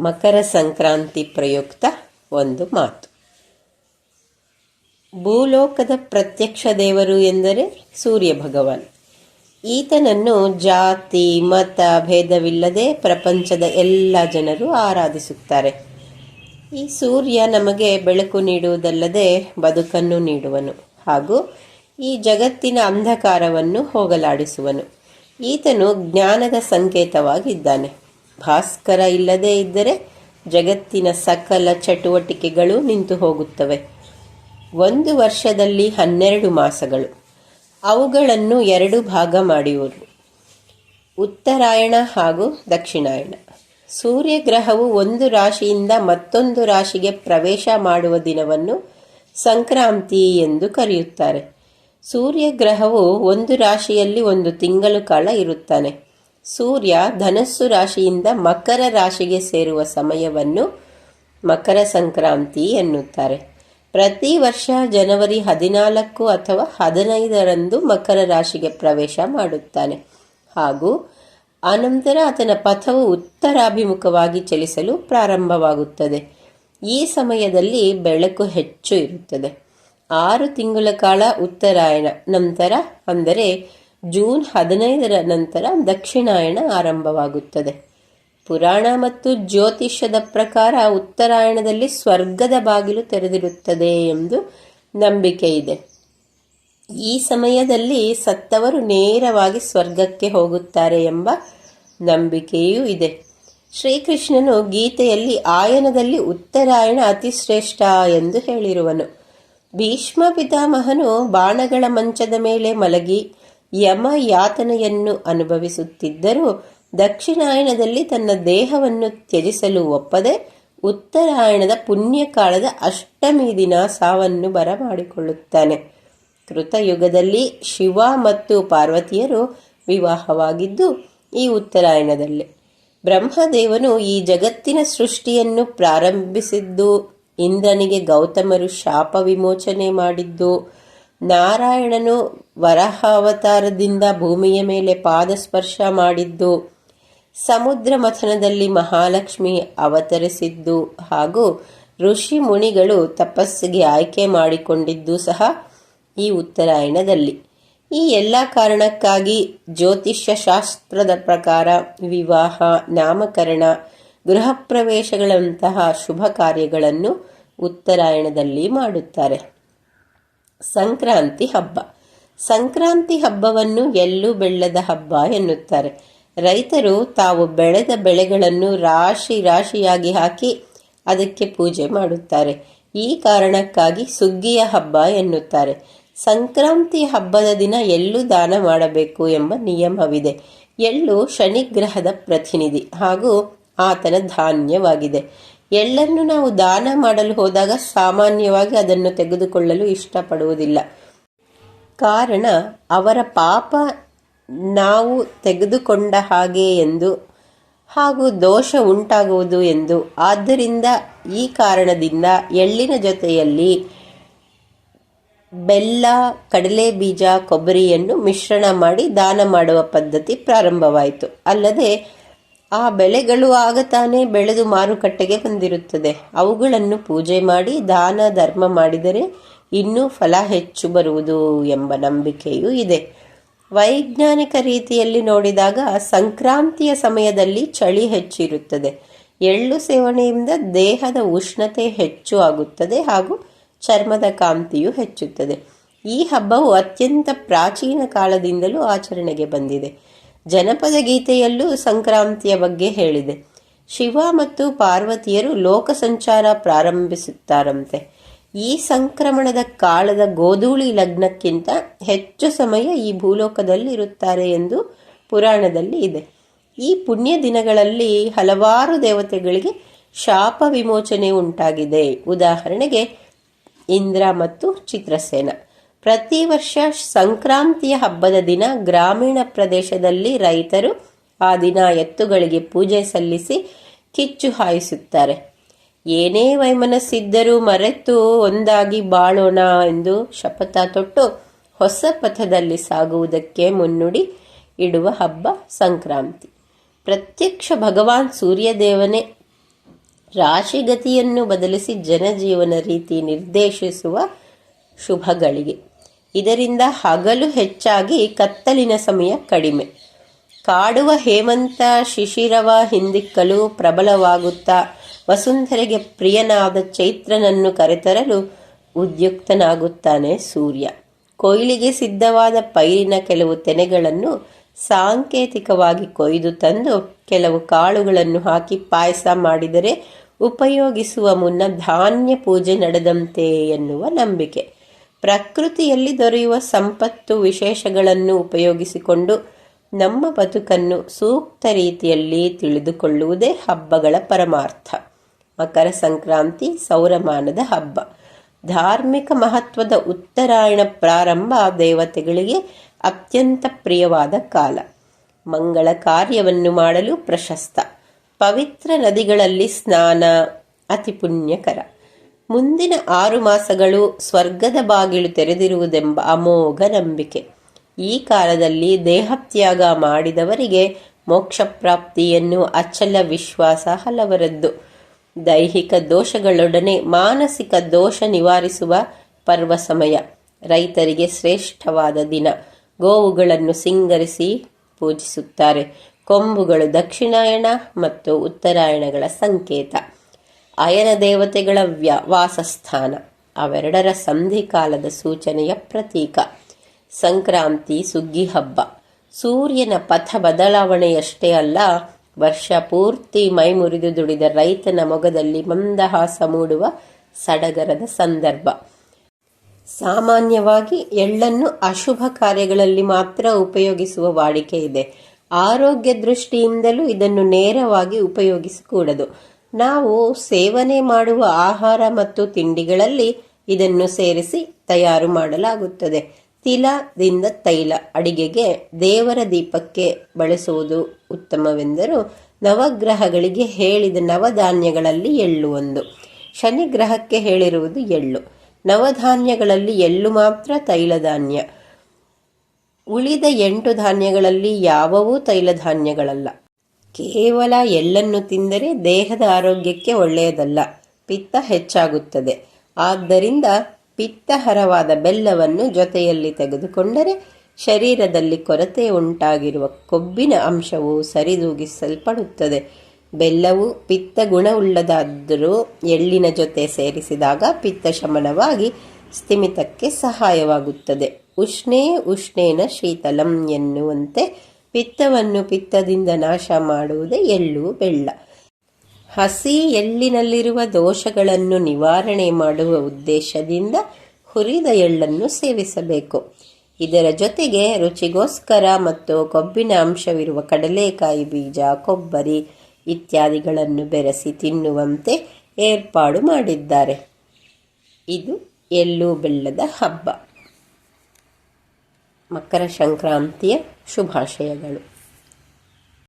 ಮಕರ ಸಂಕ್ರಾಂತಿ ಪ್ರಯುಕ್ತ ಒಂದು ಮಾತು. ಭೂಲೋಕದ ಪ್ರತ್ಯಕ್ಷ ದೇವರು ಎಂದರೆ ಸೂರ್ಯ ಭಗವಾನ್. ಈತನನ್ನು ಜಾತಿ, ಮತ, ಭೇದವಿಲ್ಲದೆ ಪ್ರಪಂಚದ ಎಲ್ಲ ಜನರು ಆರಾಧಿಸುತ್ತಾರೆ. ಈ ಸೂರ್ಯ ನಮಗೆ ಬೆಳಕು ನೀಡುವುದಲ್ಲದೆ ಬದುಕನ್ನು ನೀಡುವನು ಹಾಗೂ ಈ ಜಗತ್ತಿನ ಅಂಧಕಾರವನ್ನು ಹೋಗಲಾಡಿಸುವನು. ಈತನು ಜ್ಞಾನದ ಸಂಕೇತವಾಗಿದ್ದಾನೆ. ಭಾಸ್ಕರ ಇಲ್ಲದೇ ಇದ್ದರೆ ಜಗತ್ತಿನ ಸಕಲ ಚಟುವಟಿಕೆಗಳು ನಿಂತು ಹೋಗುತ್ತವೆ. ಒಂದು ವರ್ಷದಲ್ಲಿ ಹನ್ನೆರಡು ಮಾಸಗಳು. ಅವುಗಳನ್ನು ಎರಡು ಭಾಗ ಮಾಡಿರುವರು ಉತ್ತರಾಯಣ ಹಾಗೂ ದಕ್ಷಿಣಾಯಣ. ಸೂರ್ಯಗ್ರಹವು ಒಂದು ರಾಶಿಯಿಂದ ಮತ್ತೊಂದು ರಾಶಿಗೆ ಪ್ರವೇಶ ಮಾಡುವ ದಿನವನ್ನು ಸಂಕ್ರಾಂತಿ ಎಂದು ಕರೆಯುತ್ತಾರೆ. ಸೂರ್ಯಗ್ರಹವು ಒಂದು ರಾಶಿಯಲ್ಲಿ ಒಂದು ತಿಂಗಳು ಕಾಲ ಇರುತ್ತಾನೆ. ಸೂರ್ಯ ಧನಸ್ಸು ರಾಶಿಯಿಂದ ಮಕರ ರಾಶಿಗೆ ಸೇರುವ ಸಮಯವನ್ನು ಮಕರ ಸಂಕ್ರಾಂತಿ ಎನ್ನುತ್ತಾರೆ. ಪ್ರತಿ ವರ್ಷ ಜನವರಿ ಹದಿನಾಲ್ಕು ಅಥವಾ ಹದಿನೈದರಂದು ಮಕರ ರಾಶಿಗೆ ಪ್ರವೇಶ ಮಾಡುತ್ತಾನೆ. ಹಾಗೂ ಅನಂತರ ಆತನ ಪಥವು ಉತ್ತರಾಭಿಮುಖವಾಗಿ ಚಲಿಸಲು ಪ್ರಾರಂಭವಾಗುತ್ತದೆ. ಈ ಸಮಯದಲ್ಲಿ ಬೆಳಕು ಹೆಚ್ಚು ಇರುತ್ತದೆ. ಆರು ತಿಂಗಳ ಕಾಲ ಉತ್ತರಾಯಣ, ನಂತರ ಅಂದರೆ ಜೂನ್ ಹದಿನೈದರ ನಂತರ ದಕ್ಷಿಣಾಯಣ ಆರಂಭವಾಗುತ್ತದೆ. ಪುರಾಣ ಮತ್ತು ಜ್ಯೋತಿಷ್ಯದ ಪ್ರಕಾರ ಉತ್ತರಾಯಣದಲ್ಲಿ ಸ್ವರ್ಗದ ಬಾಗಿಲು ತೆರೆದಿರುತ್ತದೆ ಎಂದು ನಂಬಿಕೆ ಇದೆ. ಈ ಸಮಯದಲ್ಲಿ ಸತ್ತವರು ನೇರವಾಗಿ ಸ್ವರ್ಗಕ್ಕೆ ಹೋಗುತ್ತಾರೆ ಎಂಬ ನಂಬಿಕೆಯೂ ಇದೆ. ಶ್ರೀಕೃಷ್ಣನು ಗೀತೆಯಲ್ಲಿ ಆಯನದಲ್ಲಿ ಉತ್ತರಾಯಣ ಅತಿಶ್ರೇಷ್ಠ ಎಂದು ಹೇಳಿರುವನು. ಭೀಷ್ಮ ಪಿತಾಮಹನು ಬಾಣಗಳ ಮಂಚದ ಮೇಲೆ ಮಲಗಿ ಯಮ ಯಾತನೆಯನ್ನು ಅನುಭವಿಸುತ್ತಿದ್ದರೂ ದಕ್ಷಿಣಾಯಣದಲ್ಲಿ ತನ್ನ ದೇಹವನ್ನು ತ್ಯಜಿಸಲು ಒಪ್ಪದೆ ಉತ್ತರಾಯಣದ ಪುಣ್ಯಕಾಲದ ಅಷ್ಟಮಿ ದಿನ ಸಾವನ್ನು ಬರಮಾಡಿಕೊಳ್ಳುತ್ತಾನೆ. ಕೃತಯುಗದಲ್ಲಿ ಶಿವ ಮತ್ತು ಪಾರ್ವತಿಯರು ವಿವಾಹವಾಗಿದ್ದು ಈ ಉತ್ತರಾಯಣದಲ್ಲಿ. ಬ್ರಹ್ಮದೇವನು ಈ ಜಗತ್ತಿನ ಸೃಷ್ಟಿಯನ್ನು ಪ್ರಾರಂಭಿಸಿದ್ದು, ಇಂದ್ರನಿಗೆ ಗೌತಮರು ಶಾಪ ವಿಮೋಚನೆ ಮಾಡಿದ್ದು, ನಾರಾಯಣನು ವರಹ ಅವತಾರದಿಂದ ಭೂಮಿಯ ಮೇಲೆ ಪಾದಸ್ಪರ್ಶ ಮಾಡಿದ್ದು, ಸಮುದ್ರ ಮಥನದಲ್ಲಿ ಮಹಾಲಕ್ಷ್ಮಿ ಅವತರಿಸಿದ್ದು ಹಾಗೂ ಋಷಿ ಮುನಿಗಳು ತಪಸ್ಸಿಗೆ ಆಯ್ಕೆ ಮಾಡಿಕೊಂಡಿದ್ದು ಸಹ ಈ ಉತ್ತರಾಯಣದಲ್ಲಿ. ಈ ಎಲ್ಲ ಕಾರಣಕ್ಕಾಗಿ ಜ್ಯೋತಿಷ್ಯ ಶಾಸ್ತ್ರದ ಪ್ರಕಾರ ವಿವಾಹ, ನಾಮಕರಣ ಗೃಹ ಪ್ರವೇಶಗಳಂತಹ ಶುಭ ಕಾರ್ಯಗಳನ್ನು ಉತ್ತರಾಯಣದಲ್ಲಿ ಮಾಡುತ್ತಾರೆ. ಸಂಕ್ರಾಂತಿ ಹಬ್ಬ. ಸಂಕ್ರಾಂತಿ ಹಬ್ಬವನ್ನು ಎಳ್ಳು ಬೆಳ್ಳದ ಹಬ್ಬ ಎನ್ನುತ್ತಾರೆ. ರೈತರು ತಾವು ಬೆಳೆದ ಬೆಳೆಗಳನ್ನು ರಾಶಿ ರಾಶಿಯಾಗಿ ಹಾಕಿ ಅದಕ್ಕೆ ಪೂಜೆ ಮಾಡುತ್ತಾರೆ. ಈ ಕಾರಣಕ್ಕಾಗಿ ಸುಗ್ಗಿಯ ಹಬ್ಬ ಎನ್ನುತ್ತಾರೆ. ಸಂಕ್ರಾಂತಿ ಹಬ್ಬದ ದಿನ ಎಳ್ಳು ದಾನ ಮಾಡಬೇಕು ಎಂಬ ನಿಯಮವಿದೆ. ಎಳ್ಳು ಶನಿಗ್ರಹದ ಪ್ರತಿನಿಧಿ ಹಾಗೂ ಆತನ ಧಾನ್ಯವಾಗಿದೆ. ಎಳ್ಳನ್ನು ನಾವು ದಾನ ಮಾಡಲು ಹೋದಾಗ ಸಾಮಾನ್ಯವಾಗಿ ಅದನ್ನು ತೆಗೆದುಕೊಳ್ಳಲು ಇಷ್ಟಪಡುವುದಿಲ್ಲ. ಕಾರಣ ಅವರ ಪಾಪ ನಾವು ತೆಗೆದುಕೊಂಡ ಹಾಗೆ ಎಂದು ಹಾಗೂ ದೋಷ ಉಂಟಾಗುವುದು ಎಂದು. ಆದ್ದರಿಂದ ಈ ಕಾರಣದಿಂದ ಎಳ್ಳಿನ ಜೊತೆಯಲ್ಲಿ ಬೆಲ್ಲ, ಕಡಲೆ ಬೀಜ, ಕೊಬ್ಬರಿಯನ್ನು ಮಿಶ್ರಣ ಮಾಡಿ ದಾನ ಮಾಡುವ ಪದ್ಧತಿ ಪ್ರಾರಂಭವಾಯಿತು. ಅಲ್ಲದೆ ಆ ಬೆಳೆಗಳು ಆಗ ತಾನೇ ಬೆಳೆದು ಮಾರುಕಟ್ಟೆಗೆ ಬಂದಿರುತ್ತದೆ. ಅವುಗಳನ್ನು ಪೂಜೆ ಮಾಡಿ, ದಾನ, ಧರ್ಮ ಮಾಡಿದರೆ ಇನ್ನೂ ಫಲ ಹೆಚ್ಚು ಬರುವುದು ಎಂಬ ನಂಬಿಕೆಯೂ ಇದೆ. ವೈಜ್ಞಾನಿಕ ರೀತಿಯಲ್ಲಿ ನೋಡಿದಾಗ ಸಂಕ್ರಾಂತಿಯ ಸಮಯದಲ್ಲಿ ಚಳಿ ಹೆಚ್ಚಿರುತ್ತದೆ. ಎಳ್ಳು ಸೇವನೆಯಿಂದ ದೇಹದ ಉಷ್ಣತೆ ಹೆಚ್ಚು ಆಗುತ್ತದೆ ಹಾಗೂ ಚರ್ಮದ ಕಾಂತಿಯು ಹೆಚ್ಚುತ್ತದೆ. ಈ ಹಬ್ಬವು ಅತ್ಯಂತ ಪ್ರಾಚೀನ ಕಾಲದಿಂದಲೂ ಆಚರಣೆಗೆ ಬಂದಿದೆ. ಜನಪದ ಗೀತೆಯಲ್ಲೂ ಸಂಕ್ರಾಂತಿಯ ಬಗ್ಗೆ ಹೇಳಿದೆ. ಶಿವ ಮತ್ತು ಪಾರ್ವತಿಯರು ಲೋಕ ಸಂಚಾರ ಪ್ರಾರಂಭಿಸುತ್ತಾರಂತೆ. ಈ ಸಂಕ್ರಮಣದ ಕಾಲದ ಗೋಧೂಳಿ ಲಗ್ನಕ್ಕಿಂತ ಹೆಚ್ಚು ಸಮಯ ಈ ಭೂಲೋಕದಲ್ಲಿ ಇರುತ್ತಾರೆ ಎಂದು ಪುರಾಣದಲ್ಲಿ ಇದೆ. ಈ ಪುಣ್ಯ ದಿನಗಳಲ್ಲಿ ಹಲವಾರು ದೇವತೆಗಳಿಗೆ ಶಾಪ ವಿಮೋಚನೆ ಉಂಟಾಗಿದೆ. ಉದಾಹರಣೆಗೆ ಇಂದ್ರ ಮತ್ತು ಚಿತ್ರಸೇನ. ಪ್ರತಿ ವರ್ಷ ಸಂಕ್ರಾಂತಿಯ ಹಬ್ಬದ ದಿನ ಗ್ರಾಮೀಣ ಪ್ರದೇಶದಲ್ಲಿ ರೈತರು ಆ ದಿನ ಎತ್ತುಗಳಿಗೆ ಪೂಜೆ ಸಲ್ಲಿಸಿ ಕಿಚ್ಚು ಹಾಯಿಸುತ್ತಾರೆ. ಏನೇ ವೈಮನಸ್ಸಿದ್ದರೂ ಮರೆತು ಒಂದಾಗಿ ಬಾಳೋಣ ಎಂದು ಶಪಥ ತೊಟ್ಟು ಹೊಸ ಪಥದಲ್ಲಿ ಸಾಗುವುದಕ್ಕೆ ಮುನ್ನುಡಿ ಇಡುವ ಹಬ್ಬ ಸಂಕ್ರಾಂತಿ. ಪ್ರತ್ಯಕ್ಷ ಭಗವಾನ್ ಸೂರ್ಯದೇವನೇ ರಾಶಿಗತಿಯನ್ನು ಬದಲಿಸಿ ಜನಜೀವನ ರೀತಿ ನಿರ್ದೇಶಿಸುವ ಶುಭಗಳಿಗೆ. ಇದರಿಂದ ಹಗಲು ಹೆಚ್ಚಾಗಿ ಕತ್ತಲಿನ ಸಮಯ ಕಡಿಮೆ. ಕಾಡುವ ಹೇಮಂತ ಶಿಶಿರವ ಹಿಂದಿಕ್ಕಲು ಪ್ರಬಲವಾಗುತ್ತಾ ವಸುಂಧರೆಗೆ ಪ್ರಿಯನಾದ ಚೈತ್ರನನ್ನು ಕರೆತರಲು ಉದ್ಯುಕ್ತನಾಗುತ್ತಾನೆ ಸೂರ್ಯ. ಕೊಯ್ಲಿಗೆ ಸಿದ್ಧವಾದ ಪೈರಿನ ಕೆಲವು ತೆನೆಗಳನ್ನು ಸಾಂಕೇತಿಕವಾಗಿ ಕೊಯ್ದು ತಂದು ಕೆಲವು ಕಾಳುಗಳನ್ನು ಹಾಕಿ ಪಾಯಸ ಮಾಡಿದರೆ ಉಪಯೋಗಿಸುವ ಮುನ್ನ ಧಾನ್ಯ ಪೂಜೆ ನಡೆದಂತೆ ಎನ್ನುವ ನಂಬಿಕೆ. ಪ್ರಕೃತಿಯಲ್ಲಿ ದೊರೆಯುವ ಸಂಪತ್ತು ವಿಶೇಷಗಳನ್ನು ಉಪಯೋಗಿಸಿಕೊಂಡು ನಮ್ಮ ಬದುಕನ್ನು ಸೂಕ್ತ ರೀತಿಯಲ್ಲಿ ತಿಳಿದುಕೊಳ್ಳುವುದೇ ಹಬ್ಬಗಳ ಪರಮಾರ್ಥ. ಮಕರ ಸಂಕ್ರಾಂತಿ ಸೌರಮಾನದ ಹಬ್ಬ. ಧಾರ್ಮಿಕ ಮಹತ್ವದ ಉತ್ತರಾಯಣ ಪ್ರಾರಂಭ ದೇವತೆಗಳಿಗೆ ಅತ್ಯಂತ ಪ್ರಿಯವಾದ ಕಾಲ. ಮಂಗಳ ಕಾರ್ಯವನ್ನು ಮಾಡಲು ಪ್ರಶಸ್ತ. ಪವಿತ್ರ ನದಿಗಳಲ್ಲಿ ಸ್ನಾನ, ಅತಿ ಪುಣ್ಯಕರ. ಮುಂದಿನ ಆರು ಮಾಸಗಳು ಸ್ವರ್ಗದ ಬಾಗಿಲು ತೆರೆದಿರುವುದೆಂಬ ಅಮೋಘ ನಂಬಿಕೆ. ಈ ಕಾಲದಲ್ಲಿ ದೇಹತ್ಯಾಗ ಮಾಡಿದವರಿಗೆ ಮೋಕ್ಷ ಪ್ರಾಪ್ತಿಯನ್ನು ಅಚಲ ವಿಶ್ವಾಸ ಹಲವರದ್ದು. ದೈಹಿಕ ದೋಷಗಳೊಡನೆ ಮಾನಸಿಕ ದೋಷ ನಿವಾರಿಸುವ ಪರ್ವ ಸಮಯ. ರೈತರಿಗೆ ಶ್ರೇಷ್ಠವಾದ ದಿನ. ಗೋವುಗಳನ್ನು ಸಿಂಗರಿಸಿ ಪೂಜಿಸುತ್ತಾರೆ. ಕೊಂಬುಗಳು ದಕ್ಷಿಣಾಯಣ ಮತ್ತು ಉತ್ತರಾಯಣಗಳ ಸಂಕೇತ. ಅಯನ ದೇವತೆಗಳ ವ್ಯ, ವಾಸಸ್ಥಾನ. ಅವೆರಡರ ಸಂಧಿಕಾಲದ ಸೂಚನೆಯ ಪ್ರತೀಕ. ಸಂಕ್ರಾಂತಿ ಸುಗ್ಗಿ ಹಬ್ಬ. ಸೂರ್ಯನ ಪಥ ಬದಲಾವಣೆಯಷ್ಟೇ ಅಲ್ಲ ವರ್ಷ ಪೂರ್ತಿ ಮೈ ಮುರಿದು ದುಡಿದ ರೈತನ ಮೊಗದಲ್ಲಿ ಮಂದಹಾಸ ಮೂಡುವ ಸಡಗರದ ಸಂದರ್ಭ. ಸಾಮಾನ್ಯವಾಗಿ ಎಳ್ಳನ್ನು ಅಶುಭ ಕಾರ್ಯಗಳಲ್ಲಿ ಮಾತ್ರ ಉಪಯೋಗಿಸುವ ವಾಡಿಕೆ ಇದೆ. ಆರೋಗ್ಯ ದೃಷ್ಟಿಯಿಂದಲೂ ಇದನ್ನು ನೇರವಾಗಿ ಉಪಯೋಗಿಸಕೂಡದು. ನಾವು ಸೇವನೆ ಮಾಡುವ ಆಹಾರ ಮತ್ತು ತಿಂಡಿಗಳಲ್ಲಿ ಇದನ್ನು ಸೇರಿಸಿ ತಯಾರು ಮಾಡಲಾಗುತ್ತದೆ. ತಿಲದಿಂದ ತೈಲ ಅಡಿಗೆಗೆ ದೇವರ ದೀಪಕ್ಕೆ ಬಳಸುವುದು ಉತ್ತಮವೆಂದರೂ ನವಗ್ರಹಗಳಿಗೆ ಹೇಳಿದ ನವಧಾನ್ಯಗಳಲ್ಲಿ ಎಳ್ಳು ಒಂದು. ಶನಿ ಗ್ರಹಕ್ಕೆ ಹೇಳಿರುವುದು ಎಳ್ಳು. ನವಧಾನ್ಯಗಳಲ್ಲಿ ಎಳ್ಳು ಮಾತ್ರ ತೈಲಧಾನ್ಯ. ಉಳಿದ ಎಂಟು ಧಾನ್ಯಗಳಲ್ಲಿ ಯಾವವೂ ತೈಲಧಾನ್ಯಗಳಲ್ಲ. ಕೇವಲ ಎಳ್ಳನ್ನು ತಿಂದರೆ ದೇಹದ ಆರೋಗ್ಯಕ್ಕೆ ಒಳ್ಳೆಯದಲ್ಲ. ಪಿತ್ತ ಹೆಚ್ಚಾಗುತ್ತದೆ. ಆದ್ದರಿಂದ ಪಿತ್ತಹರವಾದ ಬೆಲ್ಲವನ್ನು ಜೊತೆಯಲ್ಲಿ ತೆಗೆದುಕೊಂಡರೆ ಶರೀರದಲ್ಲಿ ಕೊರತೆ ಉಂಟಾಗಿರುವ ಕೊಬ್ಬಿನ ಅಂಶವು ಸರಿದೂಗಿಸಲ್ಪಡುತ್ತದೆ. ಬೆಲ್ಲವು ಪಿತ್ತ ಗುಣವುಳ್ಳದಾದರೂ ಎಳ್ಳಿನ ಜೊತೆ ಸೇರಿಸಿದಾಗ ಪಿತ್ತ ಶಮನವಾಗಿ ಸ್ಥಿಮಿತಕ್ಕೆ ಸಹಾಯವಾಗುತ್ತದೆ. ಉಷ್ಣೇ ಉಷ್ಣೇನ ಶೀತಲಂ ಎನ್ನುವಂತೆ ಪಿತ್ತವನ್ನು ಪಿತ್ತದಿಂದ ನಾಶ ಮಾಡುವುದೇ ಎಳ್ಳು ಬೆಲ್ಲ. ಹಸಿ ಎಳ್ಳಿನಲ್ಲಿರುವ ದೋಷಗಳನ್ನು ನಿವಾರಣೆ ಮಾಡುವ ಉದ್ದೇಶದಿಂದ ಹುರಿದ ಎಳ್ಳನ್ನು ಸೇವಿಸಬೇಕು. ಇದರ ಜೊತೆಗೆ ರುಚಿಗೋಸ್ಕರ ಮತ್ತು ಕೊಬ್ಬಿನ ಅಂಶವಿರುವ ಕಡಲೆಕಾಯಿ ಬೀಜ, ಕೊಬ್ಬರಿ ಇತ್ಯಾದಿಗಳನ್ನು ಬೆರೆಸಿ ತಿನ್ನುವಂತೆ ಏರ್ಪಾಡು ಮಾಡಿದ್ದಾರೆ. ಇದು ಎಳ್ಳು ಬೆಳ್ಳದ ಹಬ್ಬ. ಮಕರ ಸಂಕ್ರಾಂತಿಯ ಶುಭಾಶಯಗಳು.